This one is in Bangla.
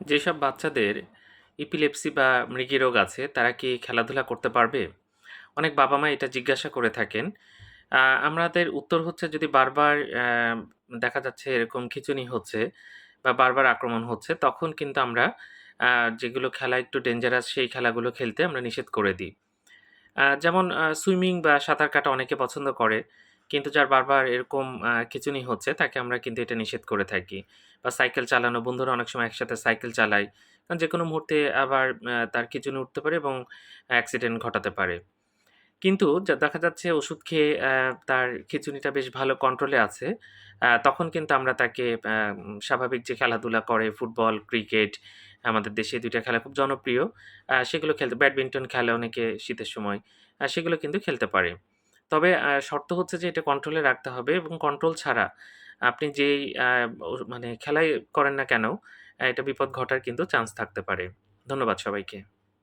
যেসব বাচ্চাদের ইপিলেপসি বা মৃগী রোগ আছে, তারা কি খেলাধুলা করতে পারবে? অনেক বাবা-মা এটা জিজ্ঞাসা করে থাকেন। আমাদের উত্তর হচ্ছে যদি বারবার দেখা যাচ্ছে এরকম খিচুনি হচ্ছে বা বারবার আক্রমণ হচ্ছে, তখন কিন্তু আমরা যেগুলো খেলা একটু ডেঞ্জারাস সেই খেলাগুলো খেলতে আমরা নিষেধ করে দিই। যেমন সুইমিং বা সাঁতার কাটা অনেকে পছন্দ করে। কিন্তু যার বারবার এরকম খিচুনি হচ্ছে তাকে আমরা কিন্তু এটা নিষেধ করে থাকি। বা সাইকেল চালানো, বন্ধুরা অনেক সময় একসাথে সাইকেল চালায়। কারণ যে কোনো মুহূর্তে আবার তার খিঁচুনি উঠতে পারে এবং অ্যাক্সিডেন্ট ঘটাতে পারে। কিন্তু দেখা যাচ্ছে ওষুধ খেয়ে তার খিচুনিটা বেশ ভালো কন্ট্রোলে আছে। তখন কিন্তু আমরা তাকে স্বাভাবিক যে খেলাধুলা করে ফুটবল, ক্রিকেট আমাদের দেশে দুইটা খেলা খুব জনপ্রিয়। সেগুলো খেলতে ব্যাডমিন্টন খেলে অনেকে শীতের সময়। সেগুলো কিন্তু খেলতে পারে। তবে শর্ত হচ্ছে যে এটা কন্ট্রোলে রাখতে হবে এবং কন্ট্রোল ছাড়া আপনি যেই মানে খেলাই করেন না কেন, এটা বিপদ ঘটার কিন্তু চান্স থাকতে পারে। ধন্যবাদ সবাইকে।